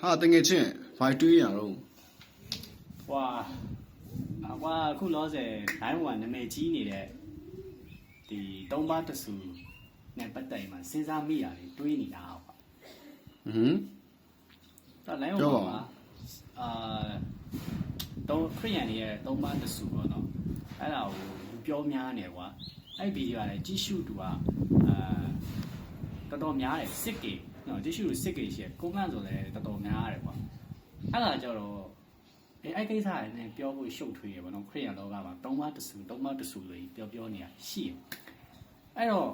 ဟာတငယ်ချင်းဘာတွေးရအောင်ဟွာအကွာအခုလောဆယ်ဒိုင်းဝန်နာမည်ကြီးနေတဲ့ဒီသုံးပါးတဆူနဲ့ပတ်သက်ရင်မှစဉ်းစားမိရတယ်တွေးနေတာကွာဟွန်းတော့လိုင်းပြောဝန်ပါဦးကအာတော့ခရီးယန်တွေရဲ့သုံးပါးတဆူပေါ့နော်အဲ့ဒါကိုလူပြောများနေကွာအဲ့ဗီဒီယိုကလည်းကြီးရှုတူကအာတော်တော်များတယ်စစ်ကေ နော်ကြီးရှုတူစစ်ကေရှိရကိုကန့်ဆိုလည်းတော်တော်များတယ်ကွာအဲ့ဒါကြတော့အဲအဲ့ကိစ္စတွေနဲ့ပြောဖို့ရှုပ်ထွေးရပါတော့ခရိယန်လောကမှာသုံးပါးတဆူသုံးပါးတဆူတွေပြောပြောနေတာရှိတယ်အဲ့တော့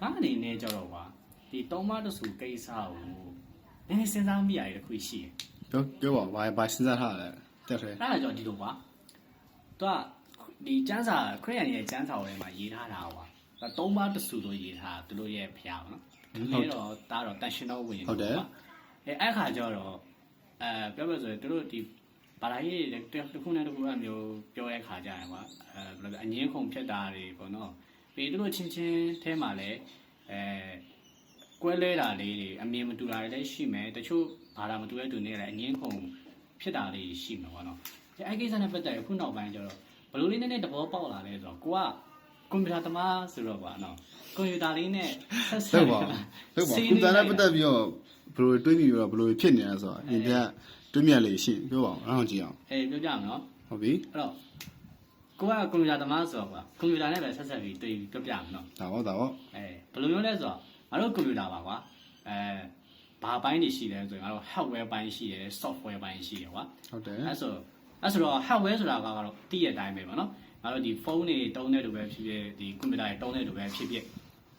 ငါအနေနဲ့ကြတော့ကွာဒီသုံးပါးတဆူကိစ္စကိုနည်းနည်းစဉ်းစားမိရတယ်တစ်ခုရှိတယ်ပြောပြောပါဘာဘာစဉ်းစားထားလဲတက်တယ်အဲ့ဒါကြောင့်ဒီလိုကွာသူကဒီကျန်းစာခရိယန်ရဲ့ကျန်းစာထဲမှာရေးထားတာကွာဒါသုံးပါးတဆူလို့ရေးထားတာသူတို့ရဲ့ဖျားပါနော် ဒီနေ့တော့ဒါတော့တန်ရှင်တော်ဝင်အဲအဲ့ခါကျတော့အဲပြောပြဆိုရင်သူတို့ဒီဘာသာရေးတွေတစ်ခုနဲ့တစ်ခုအမျိုးပြောတဲ့ခါကြရင်ကွာအဲဘယ်လိုလဲအငင်းခုန်ဖြစ်တာတွေပေါ့နော်ပြီးသူတို့ချင်းချင်းအဲမှာလည်းအဲကွဲလဲတာလေးတွေအမြင်မတူတာတွေလည်းရှိမယ်တချို့ဘာသာမတူတဲ့သူတွေလည်းအငင်းခုန်ဖြစ်တာလေးရှိမှာပေါ့နော်အဲအဲ့ကိစ္စနဲ့ပတ်သက်ရင်ခုနောက်ပိုင်းကျတော့ဘယ်လိုလေးနည်းနည်းသဘောပေါက်လာလဲဆိုတော့ကိုက ကွန်ပျူတာသမားဆိုတော့ကွာနော်ကွန်ပျူတာလေးနဲ့ဆက်ဆဟုက်တ်ပါဟုတ်ပါကွန်ပျူတာနဲ့ပတ်သက်ပြီးတော့ဘယ်လိုတွေးပြီးတော့ဘယ်လိုဖြစ်နေလဲဆိုတော့အရင်ကတွေးမြလေးရှိပြောပါအောင်အောင်ကြည့်အောင်အေးပြောပြမယ်နော်ဟုတ်ပြီအဲ့တော့ကိုကကွန်ပျူတာသမားဆိုတော့ကွာကွန်ပျူတာနဲ့ပဲဆက်ဆက်ပြီးတွေ့ပြီးပြပြမယ်နော်ဒါတော့ဒါတော့အဲဘယ်လိုမျိုးလဲဆိုတော့ငါတို့ကွန်ပျူတာပါကွာအဲဘာပိုင်းတွေရှိလဲဆိုရင်ငါတို့ hardware ပိုင်းရှိတယ် software ပိုင်းရှိတယ်ကွာဟုတ်တယ်အဲဆိုအဲဆိုတော့ hardware ဆိုတာကတော့တည့်ရတဲ့အတိုင်းပဲပေါ့နော် ငါတို့ဒီဖုန်းတွေတုံးတဲ့လူပဲဖြစ်ဖြစ်ဒီကွန်ပျူတာတွေတုံးတဲ့လူပဲဖြစ်ဖြစ်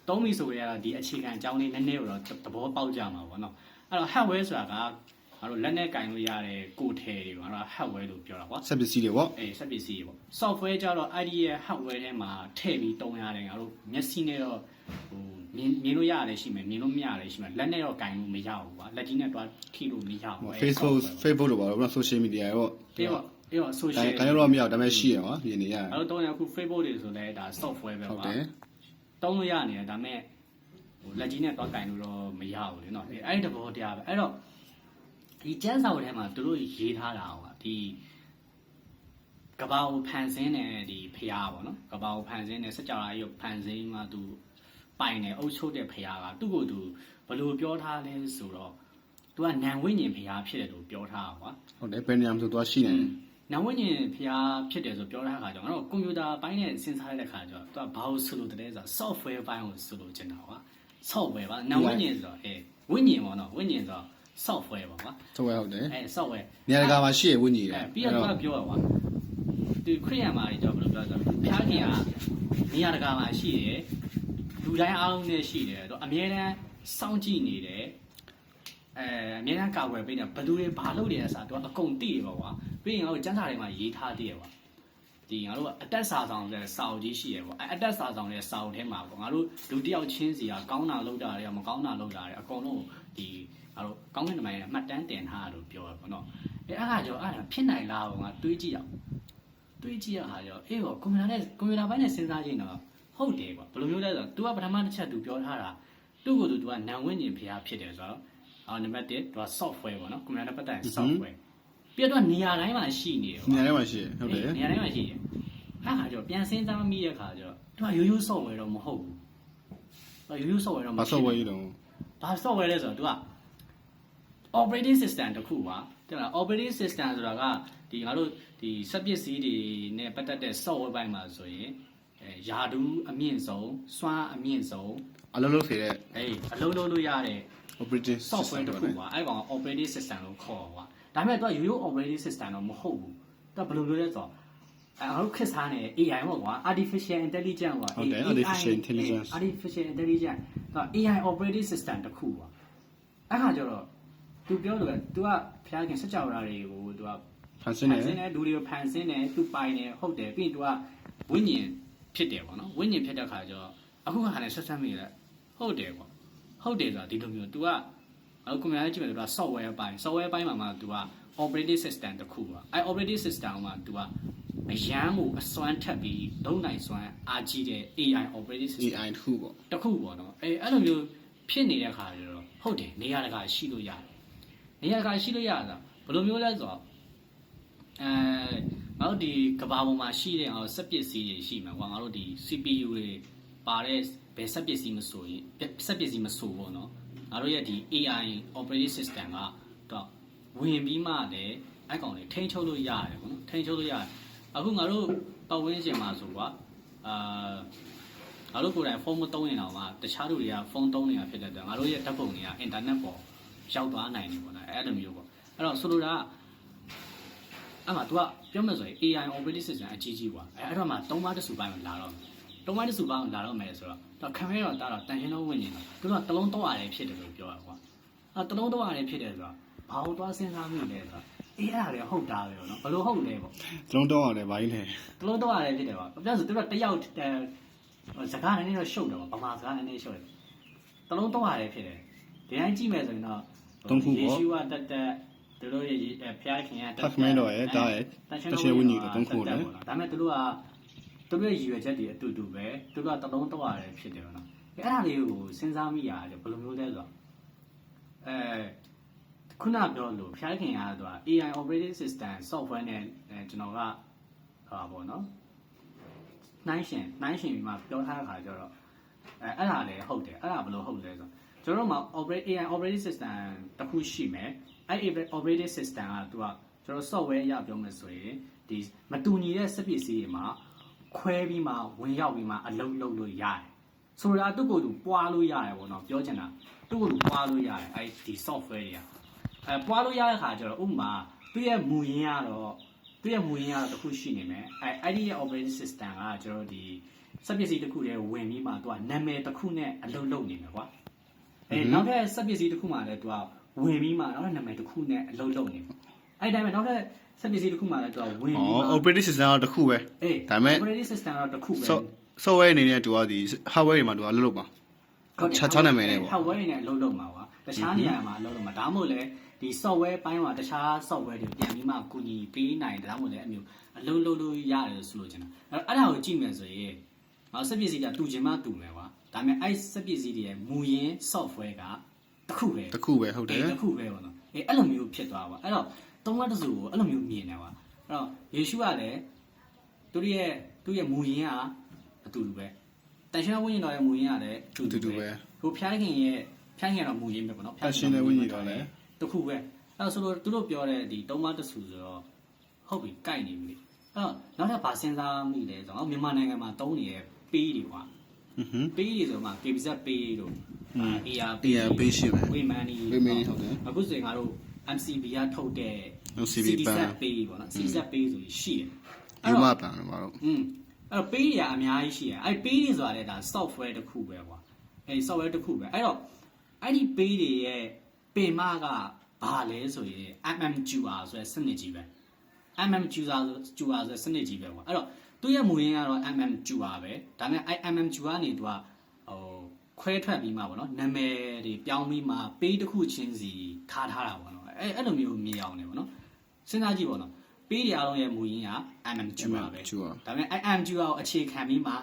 တုံးပြီဆိုရင်ကတော့ဒီအခြေခံအကြောင်းလေးနည်းနည်းတော့သဘောပေါက်ကြမှာပေါ့နော်အဲ့တော့ hardware ဆိုတာကငါတို့လက်နဲ့ကင်လို့ရတဲ့ကိုယ်ထည်တွေပေါ့နော် hardware လို့ပြောတာကွာဆက်ပစ္စည်းတွေပေါ့အေးစက်ပစ္စည်းတွေပေါ့ software ကြတော့ ID ရဲ့ hardware ထဲမှာထည့်ပြီးတုံးရတယ်ငါတို့မျက်စိနဲ့တော့ဟိုမြင်မြင်လို့ရတယ်ရှိမယ်မြင်လို့မရတယ်ရှိမယ်လက်နဲ့တော့ကင်လို့မရဘူးကွာလက်ကြီးနဲ့တွားထိလို့မရဘူး Facebook Facebook လို့ပါတော့ social media ရောပြီးတော့ ပြီးတော့ဒါ social ဒါတော့မရဒါပေမဲ့ရှိရပါမြင်နေရတယ်အဲ့တော့တုံးရအခု Facebook တွေဆိုလဲဒါ software ပဲဟုတ်ကွာတယ်တုံးလို့ရနေတယ်ဒါပေမဲ့ဟိုလက်ကြီးနဲ့တွားကင်လို့တော့မရဘူးလေနော်အဲ့အဲ့ဒီတဘောတရားပဲအဲ့တော့ဒီကျန်းစာအုပ်ထဲမှာသူတို့ရေးထားတာကွာဒီကဘာကိုဖန်ဆင်းတဲ့ဒီဖျားပေါ့နော်ကဘာကိုဖန်ဆင်းတဲ့စကြဝဠာကြီးကိုဖန်ဆင်းမှသူပိုင်တယ်အုပ်ချုပ်တဲ့ဖျားကသူ့ကိုယ်သူဘယ်လိုပြောထားလဲဆိုတော့သူကနံဝိညာဉ်ဖျားဖြစ်တယ်လို့ပြောထားတာကွာဟုတ်တယ်ဘယ်နေရာမှာဆိုသွားရှိနေတယ် နံဝိညာဉ်ဖျားဖြစ်တယ်ဆိုပြောထားတာခါကျတော့ငါတို့ကွန်ပျူတာပိုင်းနဲ့စဉ်းစားရတဲ့ခါကျတော့သူကဘာလို့ဆိုလို့တည်းဆိုတော့ software ပိုင်းကိုဆိုလို့ကျင်တာကွာ software ပါနံဝိညာဉ်ဆိုတော့အဲဝိညာဉ်ပေါ့နော်ဝိညာဉ်ဆိုတော့ software ပေါ့ကွာဟုတ်ကဲ့ဟုတ်တယ်အဲ software နေရာတကာမှာရှိရဝိညာဉ်အဲတယ်ပြီးတော့သူကပြောရကွာဒီခရိယန်မာတွေကြောင့်ဘယ်လိုပြောလဲဆိုတော့ဖျားခင်ကနေရာတကာမှာရှိတယ်လူတိုင်းအားလုံးနဲ့ရှိတယ်တော့အမြဲတမ်းစောင့်ကြည့်နေတယ်အဲအမြဲတမ်းကာကွယ်ပေးနေဘယ်သူတွေဘာလုပ်နေလဲဆိုတာသူကအကုန်သိရပါကွာ ပြီးရင်ငါတို့စမ်းစာတွေမှာရေးထားသေးရကွာဒီငါတို့ကအတက်စာဆောင်တဲ့စာအုပ်ကြီးရှိရပေါ့အဲအတက်စာဆောင်တဲ့စာအုပ်ထဲမှာပေါ့ငါတို့လူတစ်ယောက်ချင်းစီကကောင်းတာလုပ်တာတွေကမကောင်းတာလုပ်တာတွေအကုန်လုံးဒီငါတို့ကောင်းတဲ့နမိုင်းနဲ့မှတ်တမ်းတင်ထားတာလို့ပြောရပေါ့နော် အဲအဲ့ဒါကြောင့်အဲ့ဒါဖြစ်နိုင်လားဘောငါတွေးကြည့်အောင်တွေးကြည့်ရဟာကြောင့်အေးဘောကွန်ပျူတာနဲ့ကွန်ပျူတာဘိုင်းနဲ့စဉ်းစားကြည့်တော့ဟုတ်တယ်ကွာဘယ်လိုမျိုးလဲဆိုတော့ तू ကပထမတစ်ချက် तू ပြောထားတာသူ့ကိုယ်သူ तू ကနံဝင့်ကျင်ဖျားဖြစ်တယ်ဆိုတော့အော်နံပါတ်1 तू က software ပေါ့နော်ကွန်ပျူတာနဲ့ပတ်သက်တဲ့ software ပြီးတော့နေရာတိုင်းမှာရှိနေတယ်နေရာထဲမှာရှိရဟုတ်တယ်နေရာတိုင်းမှာရှိတယ်အဲ့ခါကျတော့ပြန်စဉ်းစားမိတဲ့ခါကျတော့ तू ကရိုးရိုး software တော့မဟုတ်ဘူးရိုးရိုး software တော့မဘာဖြစ်ဆော့ဝဲဘူးကြီးတော့ဘာ software လဲဆိုတော့ तू က operating system တစ်ခုပါတဲ့လား operating system ဆိုတာကဒီငါတို့ဒီစက်ပစ္စည်းတွေနဲ့ပတ်သက်တဲ့ software ဘိုင်းမှာဆိုရင်အဲယာဒူးအမြင့်ဆုံးစွမ်းအမြင့်ဆုံးအလုံးလုံးခေတဲ့အေးအလုံးလုံးလို့ရတဲ့ operating software တစ်ခုပါအဲ့ကောင် operating system လို့ခေါ်ပါ ဒါပေမဲ့ तू ကရိုးရိုး operating system တော့မဟုတ်ဘူး तू ဘယ်လိုလုပ်လဲဆိုတော့အဲငါတို့ခက်စားနေ AI ပေါ့ကွာ artificial intelligence ကွာ ဟုတ်တယ် AI artificial intelligence artificial intelligence က AI operating system တစ်ခုပါအဲ့ခါကျတော့ तू ပြောလို့ပဲ तू ကဖျားခင်စကြဝဠာတွေကို तू က ဖန်ဆင်းနေ ဖန်ဆင်းတယ်လူတွေကိုဖန်ဆင်းတယ် तू ပိုင်တယ်ဟုတ်တယ်ပြီးရင် तू ကဝိညာဉ်ဖြစ်တယ်ပေါ့နော်ဝိညာဉ်ဖြစ်တဲ့ခါကျတော့အခုခါနဲ့ဆက်ဆက်မိတယ်ဟုတ်တယ်ပေါ့ဟုတ်တယ်ဆိုတာဒီလိုမျိုး तू က အခုခင်ဗျားလည်းကြည့်မယ်ဆိုတော့ software ပိုင်း software ပိုင်းမှာမှ तू က operating system တစ်ခုပါအဲ operating system မှာ तू ကအရန်ကိုအစွမ်းထက်ပြီးလုံနိုင်စွမ်းအားကြီးတဲ့ AI operating system AI တစ်ခုပေါ့တစ်ခုပေါ့နော်အဲအဲ့လိုမျိုးဖြစ်နေတဲ့ခါကျတော့ဟုတ်တယ်နေရာတကာရှိလို့ရတယ်နေရာတကာရှိလို့ရတာဘယ်လိုမျိုးလဲဆိုတော့အဲငါတို့ဒီကဘာပေါ်မှာရှိတဲ့အောင်စက်ပစ္စည်းတွေရှိမှာကွာငါတို့ဒီ CPU တွေပါတဲ့ဘယ်စက်ပစ္စည်းမဆိုရင်စက်ပစ္စည်းမဆိုဘောနော် ငါတို့ရဲ့ဒီ AI operating system ကတော့ဝင်ပြီးမှလည်းအဲ့ကောင်လေးထိန်းချုပ်လို့ရတယ်ပေါ့နော်ထိန်းချုပ်လို့ရတယ်အခုငါတို့ပတ်ဝန်းကျင်မှာဆိုတော့အာငါတို့ကိုယ်တိုင်ဖုန်းမသုံးရင်တော့မှတခြားလူတွေကဖုန်းသုံးနေတာဖြစ်တဲ့အတွက်ငါတို့ရဲ့ဓာတ်ပုံတွေကအင်တာနက်ပေါ်ရောက်သွားနိုင်တယ်ပေါ့နော်အဲ့လိုမျိုးပေါ့အဲ့တော့ဆိုလိုတာအဲ့မှာ तू ကပြောမယ်ဆိုရင် AI operating system အကြီးကြီးပေါ့အဲ့အဲ့တော့မှ၃ပါးတစ်စုပိုင်းမှာလာတော့ သုံးပါးတစ်စုပိုင်းမှာလာတော့မယ်ဆိုတော့တော့ခံရတော့တာတော့တန်ရှင်းတော့ဝင်နေတော့သူကတလုံးတော့ရတယ်ဖြစ်တယ်လို့ပြောတာကွာအဲ့တလုံးတော့ရတယ်ဖြစ်တယ်ဆိုတော့ဘာလို့သွားစဉ်းစားမိလဲဆိုတော့အေးအဲ့ဒါလည်းဟုတ်တာပဲပေါ့နော်ဘယ်လိုဟုတ်လဲပေါ့။လုံးတော့ရတယ်ဘာကြီးလဲတလုံးတော့ရတယ်ဖြစ်တယ်ပေါ့ပြောဆိုသူကတယောက်စကားနည်းနည်းတော့ရှုပ်တယ်ပေါ့ဗမာစကားနည်းနည်းရှုပ်တယ်တလုံးတော့ရတယ်ဖြစ်တယ်ဒီတိုင်းကြည့်မယ်ဆိုရင်တော့ယေရှုကတက်တက်သူတို့ရဲ့ဖျားခင်ကတက်။ဖတ်ခမင်းတော့ရဲ့ဒါရဲ့တရှင်ဝိညာဉ်တော့သုံးခုလေဒါပေမဲ့သူတို့က သူတို့ရဲ့ရည်ရွယ်ချက်တွေအတူတူပဲသူတို့ကတလုံးတော့ရတယ်ဖြစ်တယ်နော်အဲ့ဒါလေးကိုစဉ်းစားမိရတယ်ဘယ်လိုမျိုးလဲဆိုတော့အဲခုနပြောလို့ဖျားခင်ကတော့ AI operating system software နဲ့အဲကျွန်တော်ကဟာပေါ့နော်နှိုင်းရှင်နှိုင်းရှင်ပြီးမှပြောထားတဲ့ခါကျတော့အဲအဲ့ဒါလည်းဟုတ်တယ်အဲ့ဒါဘယ်လိုဟုတ်လဲဆိုတော့ကျွန်တော်တို့မှာ operate AI operating system တစ်ခုရှိမယ်အဲ့ operating system ကသူကကျွန်တော် software အရပြောမယ်ဆိုရင်ဒီမတူညီတဲ့စက်ပစ္စည်းတွေမှာ ခွဲပြီးမှဝင်ရောက်ပြီးမှအလုံးလုံးလို့ရတယ်ဆိုတာသူ့ကိုယ်သူပွားလို့ရတယ်ပေါ့နော်ပြောချင်တာသူ့ကိုယ်သူပွားလို့ရတယ်အဲ့ဒီ software တွေကအဲပွားလို့ရတဲ့ခါကျတော့ဥပမာသူ့ရဲ့မူရင်းကတော့သူ့ရဲ့မူရင်းကတော့တစ်ခုရှိနေမယ်အဲအဲ့ဒီရဲ့ operating system ကကျွန်တော်ဒီစက်ပစ္စည်းတစ်ခုတည်းဝင်ပြီးမှသူကနာမည်တစ်ခုနဲ့အလုံးလုံးနေမယ်ကွာအဲနောက်ထပ်စက်ပစ္စည်းတစ်ခုမှလည်းသူကဝင်ပြီးမှနောက်ထပ်နာမည်တစ်ခုနဲ့အလုံးလုံးနေပေါ့ အဲ့တိုင်းပဲနောက်ထပ်စက်ပစ္စည်းတစ်ခုမှလည်းသူကဝင်။ပြီးမှအော် operating system တော့တစ်ခုပဲအေးဒါပေမဲ့ operating system တော့တစ်ခုပဲ။ software အနေနဲ့တူကဒီ hardware တွေမှာတူကလွတ်လွတ်ပါချာချာနာမည်နဲ့ပေါ့ hardware နဲ့အလုံးလုံးမှာကွာတခြားနေရာမှာအလုံးလုံးမှာဒါမှမဟုတ်လေဒီ software ပိုင်းမှာတခြား software တွေပြန်ပြီးမှကူညီပေးနိုင်တယ်ဒါမှမဟုတ်လေအမျိုးအလုံးလုံးလို့ရတယ်ဆိုလို့ချင်တာအဲ့အဲ့ဒါကိုကြည့်မယ်ဆိုရင်နောက်စက်ပစ္စည်းကတူချင်မှတူမယ်ကွာဒါပေမဲ့အဲ့စက်ပစ္စည်းတွေရဲ့မူရင်း software ကတစ်ခုပဲ။တစ်ခုပဲဟုတ်တယ်အဲ့တစ်ခုပဲပေါ့နော်အေးအဲ့လိုမျိုးဖြစ်သွားပါအဲ့တော့ သုံးဝတ်တစုကိုအဲ့လိုမျိုးမြင်တယ်ပါအဲ့တော့ယေရှုကလည်းသူရဲ့သူရဲ့မူရင်းကအတူတူပဲတန်ရှင်ဝိညာဉ်တော်ရဲ့မူရင်းကလည်းအတူတူပဲဟိုဖျားခင်ရဲ့ဖျားခင်ကတော့မူရင်းပဲပေါ့နော်။တရှင်တဲ့ဝိညာဉ်တော်လည်းတစ်ခုပဲအဲ့တော့ဆိုတော့သူတို့ပြောတဲ့ဒီသုံးဝတ်တစုဆိုတော့ဟုတ်ပြီကြိုက်နေပြီအဲ့တော့နောက်ထပ်ဗာစဉ်းစားမိလဲဆိုတော့မြန်မာနိုင်ငံမှာတုံးနေတဲ့ပေးတွေကွာ။ဟွန်းပေးတွေဆိုမှ KBZ ပေးတို့อืม AR AR ပေးရှိမယ်ဝေမန်နီဝေမန်နီဟုတ်တယ်အခုဆိုရင်ငါတို့ MCB ကထုတ်တဲ့ CB ပန်ပေးပေါ့နော် CZ ပေးဆိုရင်ရှိတယ်။ယူမပန်တော့ဘာလို့อืมအဲ့တော့ပေးတွေကအများကြီးရှိတယ်အဲ့ပေးတွေဆိုတာလည်းဒါ software တစ်ခုပဲကွာအဲ့ software တစ်ခုပဲအဲ့တော့အဲ့ဒီပေးတွေရဲ့ပင်မကဘာလဲဆိုရင် MMQR ဆိုတဲ့စနစ်ကြီးပဲ MMQR ဆို QR ဆိုတဲ့စနစ်ကြီးပဲကွာအဲ့တော့သူ့ရဲ့မူရင်းကတော့ MMQR ပဲဒါပေမဲ့အဲ့ MMQR ကနေသူကဟိုခွဲထွက်ပြီးမှပေါ့နော်နာမည်တွေပြောင်းပြီးမှပေးတစ်ခုချင်းစီထားထားတာပေါ့နော် အဲ့အဲ့လိုမျိုးမြင်အောင်တယ်ပေါ့နော်စဉ်းစားကြည့်ပေါ့နော်ပေးတွေအားလုံးရဲ့မူရင်းက MMQR ပဲ QR ဒါပေမဲ့ IMQR ကိုအခြေခံပြီးမှ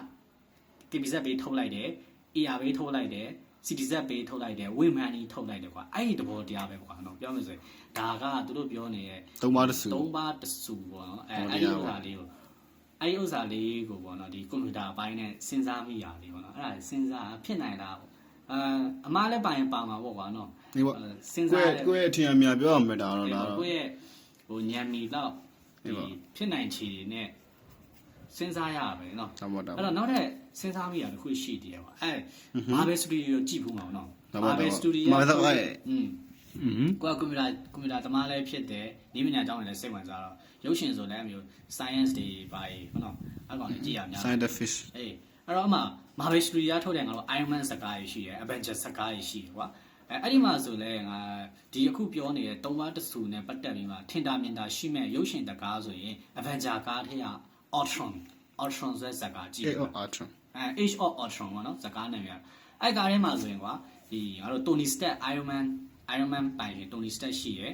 KBZ ဘေးထုတ်လိုက်တယ် AR ဘေးထုတ်လိုက်တယ် CTZ ဘေးထုတ်လိုက်တယ် Wayman ထုတ်လိုက်တယ်ကွာအဲ့ဒီသဘောတရားပဲကွာနော်ပြောမယ်ဆိုရင်ဒါကသူတို့ပြောနေတဲ့သုံးပါးတစ်စုသုံးပါးတစ်စုပေါ့နော်အဲဟောအဲ့ဒီဒီဟာဥစ္ပေါ့စာလေးကိုအဲ့ဒီဥစ္စာလေးကိုပေါ့နော်ဒီကွန်ပျူတာအပိုင်းနဲ့စဉ်းစားမိရလေးပေါ့နော်အဲ့ဒါစဉ်းစားဖြစ်နိုင်တာပေါ့အဲအမားလည်းပိုင်ပါမှာပေါ့ကွာနော် ဒီပေါ့စဉ်းစားကိုယ့်ရဲ့အထင်အမြင်ပြောရမှာဒါတော့လားကိုယ့်ရဲ့ဟိုညံမီတော့ဒီဖြစ်နိုင်ခြေတွေနဲ့စဉ်းစားရမယ်နော်ဒါပေါ့ဒါပေါ့အဲ့တော့နောက်ထပ်စဉ်းစားမိတာတစ်ခုရှိတည်ရပါအဲ့မာဘယ်စတူဒီယိုကြည့်ဖူးမှာနော်မာဘယ်စတူဒီယိုမာဘယ်ဆိုရဲ့อืมကိုကကွန်ပျူတာကွန်ပျူတာတမားလည်းဖြစ်တယ်နည်းပညာအကြောင်းလည်းစိတ်ဝင်စားတော့ရုပ်ရှင်ဆိုလည်းမျိုး science တွေပါဟုတ်နော်အဲ့ကောင်လည်းကြည့်ရများ scientific အေးအဲ့တော့အမှ Marvel Studio ထုတ်တဲ့ငါတို့ Iron Man စကားကြီးရှိတယ် Avenger စကားကြီးရှိတယ်ကွာ အဲအဲ့ဒီမှာဆိုလဲငါဒီအခုပြောနေတဲ့သုံးပါးတဆူနဲ့ပတ်သက်ပြီးမှထင်တာမြင်တာရှိမဲ့ရုပ်ရှင်တကားဆိုရင် Avenger ကားထဲက Ultron Ultron ဆိုတဲ့စကားကြည့် A တယ် of Ultron အဲ Age of Ultron ပေါ့နော်စကားနာမည်ကအဲ့ကားထဲမှာဆိုရင်ကွာဒီငါတို့ Tony Stark Iron Man Iron Man ပိုင်ရင် Tony Stark ရှိရယ်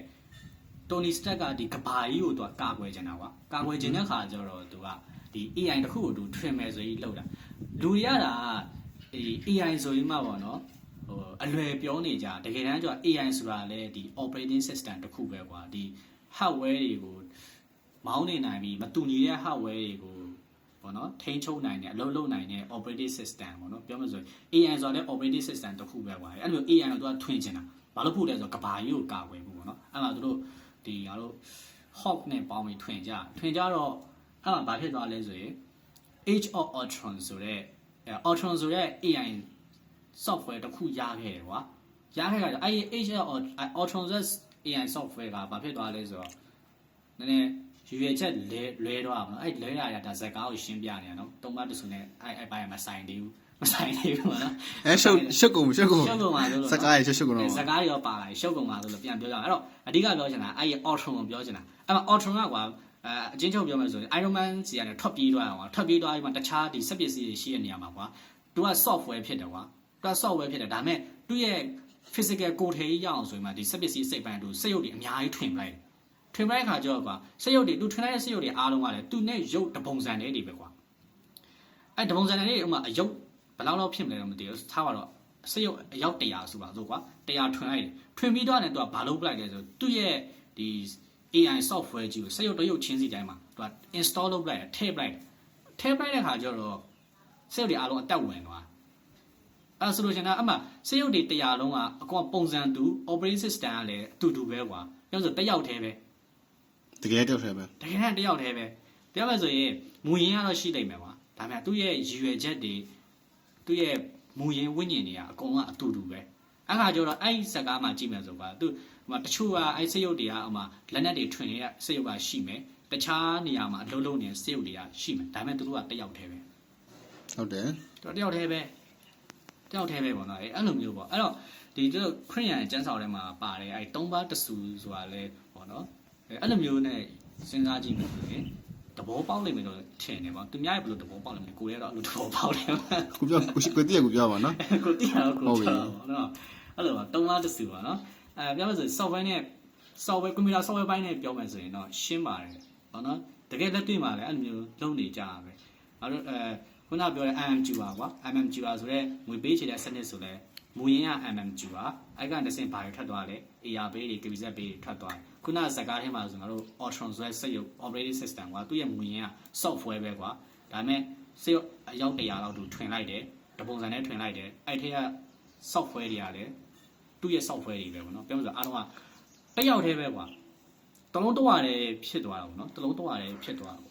Tony Stark ကဒီကဘာကြီးကိုသူကကာကွယ်ချင်တာကွာကာကွယ်ချင်တဲ့ခါကျတော့သူကဒီ AI တစ်ခုကိုသူထွင်မယ်ဆိုပြီးလှုပ်တာလူတွေကဒါအေး AI ဆိုရင်မှပေါ့နော် ဟိုအလွယ်ပြောနေကြတကယ်တမ်းကျတော့ AI ဆိုတာလည်းဒီ operating system တစ်ခုပဲကွာဒီ hardware တွေကိုမောင်းနေနိုင်ပြီးမတူညီတဲ့ hardware တွေကိုပေါ့နော်ထိန်းချုပ်နိုင်တဲ့အလုပ်လုပ်နိုင်တဲ့ operating system ပေါ့နော်ပြောမှဆိုရင် AI ဆိုတာလည်း operating system တစ်ခုပဲကွာအဲ့လို AI ကိုသူကထွင်ချင်တာဘာလို့ဖို့လဲဆိုတော့ကဘာကြီးကိုကာကွယ်မှုပေါ့နော်အဲ့မှာသူတို့ဒီငါတို့ hawk နဲ့ပေါင်းပြီးထွင်ကြထွင်ကြတော့အဲ့မှာဘာဖြစ်သွားလဲဆိုရင် Age of Ultron ဆိုတဲ့အဲ Ultron ဆိုတဲ့ AI software တစ်ခုရခဲ့တယ်ကွာရခဲ့ကြတော့အဲ့ဒီ Age of Ultron ဆိုတဲ့ AI software ကဘာဖြစ်သွားလဲဆိုတော့နည်းနည်းရွေရွယ်ချက်လဲလွဲတော့အောင်နော်အဲ့လွဲရတာဒါဇက်ကားကိုရှင်းပြနေရနော်တုံးမတဆူနဲ့အဲ့အဲ့ပိုင်းမှာမဆိုင်သေးဘူးမဆိုင်သေးဘူးနော်အဲရှုပ်ရှုပ်ကုန်ရှုပ်ကုန်ရှုပ်ကုန်ပါလို့စကားရရှုပ်ရှုပ်ကုန်တော့စကားရောပါလာရှုပ်ကုန်ပါလို့ပြန်ပြောကြအောင်အဲ့တော့အဓိကပြောချင်တာအဲ့ဒီ Ultron ကိုပြောချင်တာအဲ့မှာ Ultron ကကွာအဲအချင်းချုပ်ပြောမယ်ဆိုရင် Iron Man စီကနေထွက်ပြေးသွားအောင်ကွာထွက်ပြေးသွားပြီးမှတခြားဒီစက်ပစ္စည်းတွေရှိတဲ့နေရာမှာကွာသူက software ဖြစ်တယ်ကွာ သူက software ဖြစ်တယ်ဒါပေမဲ့သူ့ရဲ့ physical ကိုယ်ထဲကြီးရအောင်ဆိုရင်မှဒီစက်ပစ္စည်းစိတ်ပိုင်းသူစက်ရုပ်တွေအများကြီးထွင်ပလိုက်ထွင်ပလိုက်ခါကျတော့ကွာစက်ရုပ်တွေသူထွင်လိုက်တဲ့စက်ရုပ်တွေအားလုံးကလည်းသူနဲ့ရုပ်တပုံစံတွေတွေပဲကွာအဲ့တပုံစံတွေဥမာအယုတ်ဘယ်လောက်လောက်ဖြစ်မလဲတော့မသိဘူးထားပါတော့စက်ရုပ်အယောက်100ဆိုပါဆိုကွာ100ထွင်လိုက်တယ်ထွင်ပြီးတော့လည်းသူကဘာလုပ်ပလိုက်လဲဆိုသူ့ရဲ့ဒီ AI software ကြီးကိုစက်ရုပ်တစ်ရုပ်ချင်းစီတိုင်းမှာသူက install လုပ်ပလိုက်တယ်ထည့်ပလိုက်တယ်ထည့်ပလိုက်တဲ့ခါကျတော့စက်ရုပ်တွေအားလုံးအတက်ဝင်သွား အဲဆိုလို့ရှိရင်အမှစက်ရုပ်တွေ100လုံးကအကောင်ပုံစံတူ operating system ကလည်းအတူတူပဲကွာပြောဆိုတစ်ယောက်တည်းပဲတကယ်တောက်ထဲပဲတကယ်တမ်းတစ်ယောက်တည်းပဲပြောမယ်ဆိုရင်မူရင်းကတော့ရှိလိမ့်မယ်ကွာဒါပေမဲ့သူ့ရဲ့ရည်ရွယ်ချက်တွေသူ့ရဲ့မူရင်းဝိညာဉ်တွေကအကုန်လုံးအတူတူပဲအဲ့ခါကျတော့အဲ့ဒီစကားမှကြည့်မယ်ဆိုကွာသူဟိုမှာတချို့ကအဲ့စက်ရုပ်တွေကဟိုမှာလက်နက်တွေထွင်ရစက်ရုပ်ကရှိမယ်တခြားနေရာမှာအလုံးလုံးနေတဲ့စက်ရုပ်တွေကရှိမယ်ဒါပေမဲ့သူတို့ကတစ်ယောက်တည်းပဲဟုတ်တယ်သူတို့တစ်ယောက်တည်းပဲ တစ်ယောက်တည်းပဲပေါ့နော်အဲ့အဲ့လိုမျိုးပေါ့အဲ့တော့ဒီတို့ခရိယန်ကျမ်းစာထဲမှာပါတယ်အဲ့သုံးပါးတဆူဆိုတာလဲပေါ့နော်အဲ့အဲ့လိုမျိုးနဲ့စဉ်းစားကြည့်မယ်ဆိုရင်သဘောပေါက်လိမ့်မယ်လို့ထင်တယ်ပေါ့သူများရဲ့ဘယ်လိုသဘောပေါက်လိမ့်မလဲကိုရဲတော့အဲ့လိုသဘောပေါက်တယ်ကိုပြောကိုကိုတည့်ကိုပြောပါနော်ကိုတိရတော့ကိုဟုတ်ပြီချတာပေါ့နော်အဲ့လိုပါသုံးပါးတဆူပါနော်အဲပြောမယ်ဆိုရင် software နဲ့ software computer software ဘိုင်းနဲ့ပြောမယ်ဆိုရင်တော့ရှင်းပါတယ်ပေါ့နော်တကယ်လက်တွေ့မှာလည်းအဲ့လိုမျိုးလုပ်နေကြတာပဲအဲ့တော့အဲ ခုနပြောတဲ့ MMQ ပါကွာ MMQ ပါဆိုတော့ငွေပေးချေတဲ့စနစ်ဆိုလဲမူရင်းက MMQ ပါအဲ့ကတဆင့်ဘာတွေထွက်သွားလဲ AR ပေးတွေ KBZ ပေးတွေထွက်သွားတယ်ခုနဇကားထဲမှာဆိုငါတို့ Ultron ဆိုတဲ့စက်ရုပ် operating system ကွာသူ့ရဲ့မူရင်းက software ပဲကွာဒါပေမဲ့စက်ရုပ်အယောက်100လောက်သူထွင်လိုက်တယ်တပုံစံနဲ့ထွင်လိုက်တယ်အဲ့ထက်က software တွေကလည်းသူ့ရဲ့ software တွေပဲပေါ့နော်ပြောမှဆိုအားလုံးကတစ်ယောက်တည်းပဲကွာတလုံးတော့ရတယ်ဖြစ်သွားတာပေါ့နော်တလုံးတော့ရတယ်ဖြစ်သွားတာပေါ့